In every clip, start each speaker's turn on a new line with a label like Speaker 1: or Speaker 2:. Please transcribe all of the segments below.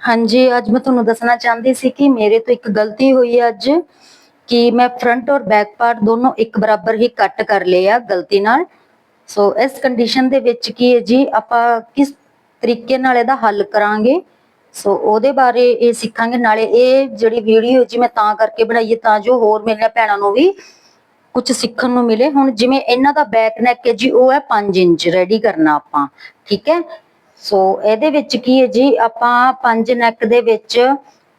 Speaker 1: ਹਾਂਜੀ, ਅੱਜ ਮੈਂ ਤੁਹਾਨੂੰ ਦੱਸਣਾ ਚਾਹੁੰਦੀ ਸੀ ਕਿ ਮੇਰੇ ਤੋਂ ਇੱਕ ਗਲਤੀ ਹੋਈ ਅੱਜ, ਕਿ ਮੈਂ ਫਰੰਟ ਔਰ ਬੈਕ ਪਾਰਟ ਦੋਨੋਂ ਇੱਕ ਬਰਾਬਰ ਹੀ ਕੱਟ ਕਰ ਲਏ ਗਲਤੀ ਨਾਲ। ਸੋ ਇਸ ਕੰਡੀਸ਼ਨ ਦੇ ਵਿੱਚ ਕੀ ਹੈ ਜੀ, ਆਪਾਂ ਕਿਸ ਤਰੀਕੇ ਨਾਲ ਇਹਦਾ ਹੱਲ ਕਰਾਂਗੇ? ਸੋ ਉਹਦੇ ਬਾਰੇ ਇਹ ਸਿੱਖਾਂਗੇ, ਨਾਲੇ ਇਹ ਜਿਹੜੀ ਵੀਡੀਓ ਜੀ, ਮੈਂ ਤਾਂ ਕਰਕੇ ਬਣਾਈ ਹੈ, ਤਾਂ ਜੋ ਹੋਰ ਮੇਰੇ ਭੈਣਾਂ ਨੂੰ ਵੀ ਕੁਝ ਸਿੱਖਣ ਨੂੰ ਮਿਲੇ। ਹੁਣ ਜਿਵੇਂ ਇਹਨਾਂ ਦਾ ਬੈਕ ਨੈਕ ਹੈ ਜੀ, ਉਹ ਹੈ 5 ਇੰਚ ਰੈਡੀ ਕਰਨਾ ਆਪਾਂ, ਠੀਕ ਹੈ? ਸੋ ਇਹਦੇ ਵਿੱਚ ਕੀ ਹੈ ਜੀ? ਆਪਾਂ 5 ਨੈਕ ਦੇ ਵਿੱਚ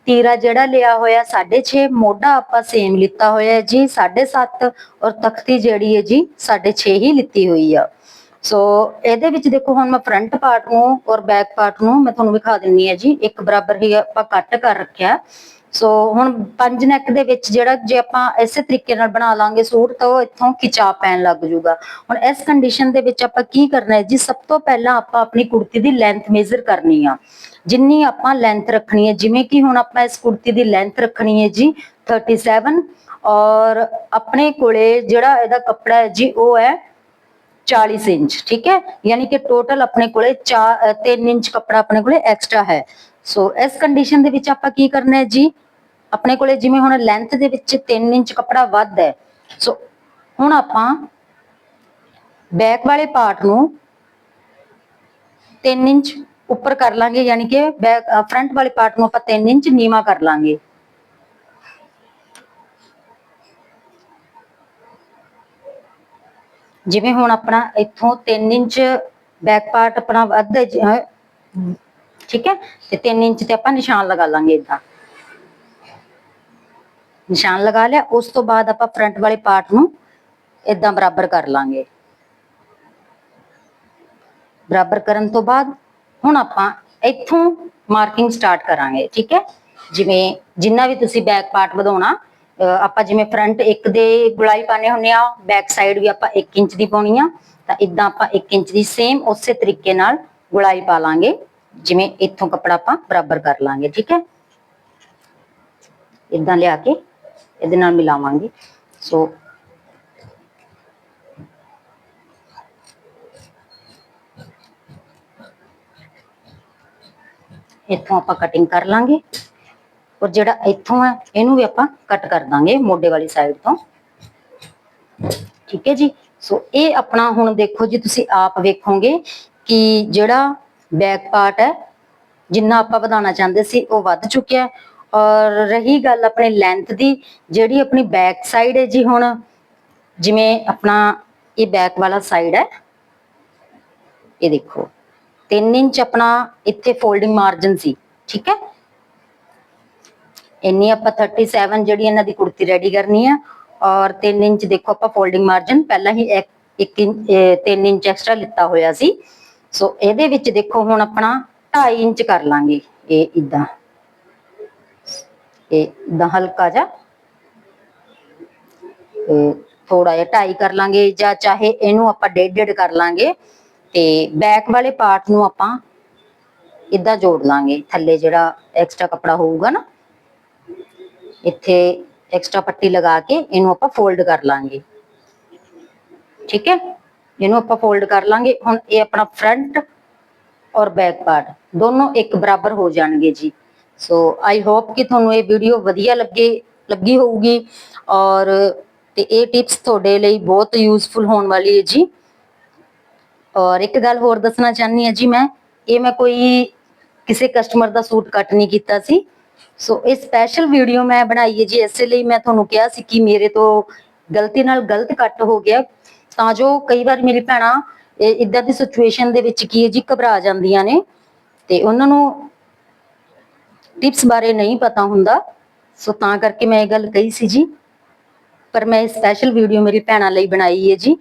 Speaker 1: ਤੀਰਾ ਜਿਹੜਾ ਲਿਆ ਹੋਇਆ 6.5 ਮੋਢਾ ਆਪਾਂ ਸੇਮ ਲਿੱਤਾ ਹੋਇਆ ਹੈ ਜੀ 7.5 ਔਰ ਤਖਤੀ ਜਿਹੜੀ ਹੈ ਜੀ 6.5 ਹੀ ਲਿੱਤੀ ਹੋਈ ਆ। ਸੋ ਇਹਦੇ ਵਿੱਚ ਦੇਖੋ, ਹੁਣ ਮੈਂ ਫਰੰਟ ਪਾਰਟ ਨੂੰ ਔਰ ਬੈਕ ਪਾਰਟ ਨੂੰ ਮੈਂ ਤੁਹਾਨੂੰ ਵਿਖਾ ਦਿੰਨੀ ਹੈ ਜੀ। ਇੱਕ ਬਰਾਬਰ ਹੀ ਆਪਾਂ ਕੱਟ ਕਰ ਰੱਖਿਆ। ਸੋ ਹੁਣ ਪੰਜ ਨੈਕ ਦੇ ਵਿੱਚ ਜਿਹੜਾ ਜੇ ਆਪਾਂ ਇਸੇ ਤਰੀਕੇ ਨਾਲ ਬਣਾ ਲਾਂਗੇ ਸੂਟ, ਤਾਂ ਉਹ ਇੱਥੋਂ ਖਿਚਾ ਪੈਣ ਲੱਗ ਜਾਊਗਾ ਹੁਣ ਇਸ ਕੰਡੀਸ਼ਨ ਦੇ ਵਿੱਚ ਆਪਾਂ ਕੀ ਕਰਨਾ ਹੈ ਜੀ, ਸਭ ਤੋਂ ਪਹਿਲਾਂ ਆਪਾਂ ਆਪਣੀ ਕੁੜਤੀ ਦੀ ਲੈਂਥ ਮੇਜ਼ਰ ਕਰਨੀ ਆ। ਜਿੰਨੀ ਆਪਾਂ ਲੈਂਥ ਰੱਖਣੀ ਹੈ, ਜਿਵੇਂ ਕਿ ਹੁਣ ਆਪਾਂ ਇਸ ਕੁੜਤੀ ਦੀ ਲੈਂਥ ਰੱਖਣੀ ਹੈ ਜੀ 37 ਔਰ ਆਪਣੇ ਕੋਲੇ ਜਿਹੜਾ ਇਹਦਾ ਕੱਪੜਾ ਹੈ ਜੀ, ਉਹ ਹੈ 40 ਇੰਚ, ਠੀਕ ਹੈ? ਯਾਨੀ ਕਿ ਟੋਟਲ ਆਪਣੇ ਕੋਲੇ 3 ਇੰਚ ਕੱਪੜਾ ਆਪਣੇ ਕੋਲੇ ਐਕਸਟਰਾ ਹੈ। ਸੋ ਇਸ ਕੰਡੀਸ਼ਨ ਦੇ ਵਿੱਚ ਆਪਾਂ ਕੀ ਕਰਨਾ ਹੈ ਜੀ? ਆਪਣੇ ਕੋਲੇ ਜਿਵੇਂ ਹੁਣ ਲੈਂਥ ਦੇ ਵਿੱਚ 3 ਇੰਚ ਕੱਪੜਾ ਵੱਧ ਹੈ। ਸੋ ਹੁਣ ਆਪਾਂ ਬੈਕ ਵਾਲੇ ਪਾਰਟ ਨੂੰ 3 ਇੰਚ ਉੱਪਰ ਕਰ ਲਾਂਗੇ ਯਾਨੀ ਕਿ ਬੈਕ ਫਰੰਟ ਵਾਲੇ ਪਾਰਟ ਨੂੰ ਆਪਾਂ 3 ਇੰਚ ਨੀਵਾ ਕਰ ਲਾਂਗੇ। ਜਿਵੇਂ ਹੁਣ ਆਪਣਾ ਇੱਥੋਂ 3 ਇੰਚ ਬੈਕ ਪਾਰਟ ਆਪਣਾ ਵੱਧ ਹੈ ਜੀ, ਠੀਕ ਹੈ? ਤੇ 3 ਇੰਚ ਤੇ ਆਪਾਂ ਨਿਸ਼ਾਨ ਲਗਾ ਲਾਂਗੇ ਇਦਾਂ ਨਿਸ਼ਾਨ ਲਗਾ ਲਿਆ, ਉਸ ਤੋਂ ਬਾਅਦ ਆਪਾਂ ਫਰੰਟ ਵਾਲੇ ਪਾਰਟ ਨੂੰ ਇਦਾਂ ਬਰਾਬਰ ਕਰ ਲਾਂਗੇ। ਬਰਾਬਰ ਕਰਨ ਤੋਂ ਬਾਅਦ ਹੁਣ ਆਪਾਂ ਇੱਥੋਂ ਮਾਰਕਿੰਗ ਸਟਾਰਟ ਕਰਾਂਗੇ, ਠੀਕ ਹੈ? ਜਿਵੇਂ ਜਿੰਨਾ ਵੀ ਤੁਸੀਂ ਬੈਕ ਪਾਰਟ ਵਧਾਉਣਾ, ਅਹ ਆਪਾਂ ਜਿਵੇਂ ਫਰੰਟ ਇੱਕ ਦੇ ਗੁਲਾਈ ਪਾਣੇ ਹੁੰਨੇ ਆ ਬੈਕ ਸਾਈਡ ਵੀ ਆਪਾਂ 1 ਇੰਚ ਦੀ ਪਾਉਣੀ ਆ, ਤਾਂ ਇਦਾਂ ਆਪਾਂ 1 ਇੰਚ ਦੀ ਸੇਮ ਉਸੇ ਤਰੀਕੇ ਨਾਲ ਗੁਲਾਈ ਪਾ ਲਾਂਗੇ। ਜਿਵੇਂ ਇੱਥੋਂ ਕੱਪੜਾ ਆਪਾਂ ਬਰਾਬਰ ਕਰ ਲਾਂਗੇ, ਠੀਕ ਹੈ? ਇਦਾਂ ਲਿਆ ਕੇ ਇਹਦੇ ਨਾਲ ਮਿਲਾਵਾਂਗੇ। ਸੋ ਇੱਥੋਂ ਆਪਾਂ ਕਟਿੰਗ ਕਰ ਲਾਂਗੇ ਔਰ ਜਿਹੜਾ ਇੱਥੋਂ ਹੈ, ਇਹਨੂੰ ਵੀ ਆਪਾਂ ਕੱਟ ਕਰ ਦਾਂਗੇ ਮੋਢੇ ਵਾਲੀ ਸਾਈਡ ਤੋਂ। ਠੀਕ ਹੈ ਜੀ? ਸੋ ਇਹ ਆਪਣਾ ਹੁਣ ਦੇਖੋ ਜੀ, ਤੁਸੀਂ ਆਪ ਵੇਖੋਗੇ ਕਿ ਜਿਹੜਾ ਬੈਕ ਪਾਰਟ ਹੈ। ਜਿੰਨਾ ਆਪਾਂ ਵਧਾਉਣਾ ਚਾਹੁੰਦੇ ਸੀ, ਉਹ ਵੱਧ ਚੁੱਕਿਆ ਔਰ ਰਹੀ ਗੱਲ ਆਪਣੇ ਲੈਂਥ ਦੀ, ਜਿਹੜੀ ਆਪਣੀ ਬੈਕ ਸਾਈਡ ਹੈ ਜੀ ਹੁਣ, ਜਿਵੇਂ ਆਪਣਾ ਇਹ ਬੈਕ ਵਾਲਾ ਸਾਈਡ ਹੈ। ਇਹ ਦੇਖੋ 3 ਇੰਚ ਆਪਣਾ ਇੱਥੇ ਫੋਲਡਿੰਗ ਮਾਰਜਨ ਸੀ, ਠੀਕ ਹੈ। ਇੰਨੀ ਆਪਾਂ 37 ਜਿਹੜੀ ਇਹਨਾਂ ਦੀ ਕੁੜਤੀ ਰੈਡੀ ਕਰਨੀ ਹੈ। ਔਰ 3 ਇੰਚ ਦੇਖੋ ਆਪਾਂ ਫੋਲਡਿੰਗ ਮਾਰਜਨ ਪਹਿਲਾਂ ਹੀ 1 3 ਇੰਚ ਐਕਸਟਰਾ ਲਿੱਤਾ ਹੋਇਆ ਸੀ। ਸੋ ਇਹਦੇ ਵਿੱਚ ਦੇਖੋ ਹੁਣ ਆਪਣਾ 2.5 ਇੰਚ ਕਰ ਲਾਂਗੇ, ਇਹ ਇਦਾਂ ਇਹ ਇਦਾਂ ਹਲਕਾ ਜਿਹਾ। ਥੋੜਾ ਜਿਹਾ ਢਾਈ ਕਰ ਲਾਂਗੇ ਜਾਂ ਚਾਹੇ ਇਹਨੂੰ ਆਪਾਂ ਡੇਢ ਡੇਢ ਕਰ ਲਾਂਗੇ ਤੇ ਬੈਕ ਵਾਲੇ ਪਾਰਟ ਨੂੰ ਆਪਾਂ ਇਦਾਂ ਜੋੜ ਲਾਂਗੇ। ਥੱਲੇ ਜਿਹੜਾ ਐਕਸਟਰਾ ਕੱਪੜਾ ਹੋਊਗਾ ਨਾ, ਇੱਥੇ ਐਕਸਟਰਾ ਪੱਟੀ ਲਗਾ ਕੇ ਇਹਨੂੰ ਆਪਾਂ ਫੋਲਡ ਕਰ ਲਾਂਗੇ। ਠੀਕ ਹੈ? ਇਹਨੂੰ ਆਪਾਂ ਫੋਲਡ ਕਰ ਲਾਂਗੇ, ਹੁਣ ਇਹ ਆਪਣਾ ਫਰੰਟ ਔਰ ਬੈਕ ਪਾਰਟ ਦੋਨੋਂ ਇੱਕ ਬਰਾਬਰ ਹੋ ਜਾਣਗੇ ਜੀ। ਸੋ ਆਈ ਹੋਪ ਕਿ ਤੁਹਾਨੂੰ ਇਹ ਵੀਡੀਓ ਵਧੀਆ ਲੱਗੇ, ਲੱਗੀ ਹੋਊਗੀ ਔਰ ਤੇ ਇਹ ਟਿਪਸ ਤੁਹਾਡੇ ਲਈ ਬਹੁਤ ਯੂਜ਼ਫੁਲ ਹੋਣ ਵਾਲੀ ਹੈ ਜੀ। ਔਰ ਇੱਕ ਗੱਲ ਹੋਰ ਦੱਸਣਾ ਚਾਹਨੀ ਹਾਂ ਜੀ ਮੈਂ, ਇਹ ਮੈਂ ਕੋਈ ਕਿਸੇ ਕਸਟਮਰ ਦਾ ਸੂਟ ਕੱਟ ਨਹੀਂ ਕੀਤਾ ਸੀ। ਸੋ ਇਹ ਸਪੈਸ਼ਲ ਵੀਡੀਓ ਮੈਂ ਬਣਾਈ ਹੈ ਜੀ, ਇਸੇ ਲਈ ਮੈਂ ਤੁਹਾਨੂੰ ਕਿਹਾ ਸੀ ਕਿ ਮੇਰੇ ਤੋਂ ਗਲਤੀ ਨਾਲ ਗਲਤ ਕੱਟ ਹੋ ਗਿਆ। ਤਾਂ ਜੋ ਕਈ ਵਾਰ ਮੇਰੀ ਭੈਣਾ ਇਦਾਂ ਦੀ ਸਿਚੁਏਸ਼ਨ ਦੇ ਵਿੱਚ ਕੀ ਹੈ ਜੀ, ਘਬਰਾ ਜਾਂਦੀਆਂ ਨੇ। ਤੇ ਉਹਨਾਂ ਨੂੰ ਟਿਪਸ ਬਾਰੇ ਨਹੀਂ ਪਤਾ ਹੁੰਦਾ। ਸੋ ਤਾਂ ਕਰਕੇ ਮੈਂ ਇਹ ਗੱਲ ਕਹੀ ਸੀ ਜੀ। ਪਰ ਮੈਂ ਸਪੈਸ਼ਲ ਵੀਡੀਓ ਮੇਰੀ ਭੈਣਾਂ ਲਈ ਬਣਾਈ ਹੈ ਜੀ,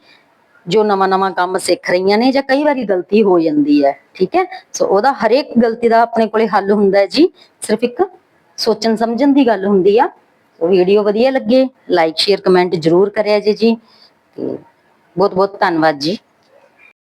Speaker 1: ਜੋ ਨਵਾਂ ਨਵਾਂ ਕੰਮ ਸਿੱਖ ਰਹੀਆਂ ਨੇ ਜਾਂ ਕਈ ਵਾਰੀ ਗਲਤੀ ਹੋ ਜਾਂਦੀ ਹੈ, ਠੀਕ ਹੈ? ਸੋ ਉਹਦਾ ਹਰੇਕ ਗਲਤੀ ਦਾ ਆਪਣੇ ਕੋਲੇ ਹੱਲ ਹੁੰਦਾ ਹੈ ਜੀ, ਸਿਰਫ ਇੱਕ ਸੋਚਣ ਸਮਝਣ ਦੀ ਗੱਲ ਹੁੰਦੀ ਆ। ਵੀਡੀਓ ਵਧੀਆ ਲੱਗੇ ਲਾਈਕ ਸ਼ੇਅਰ ਕਮੈਂਟ ਜਰੂਰ ਕਰਿਆ ਜੀ ਜੀ। ਤੇ ਬਹੁਤ ਬਹੁਤ ਧੰਨਵਾਦ ਜੀ।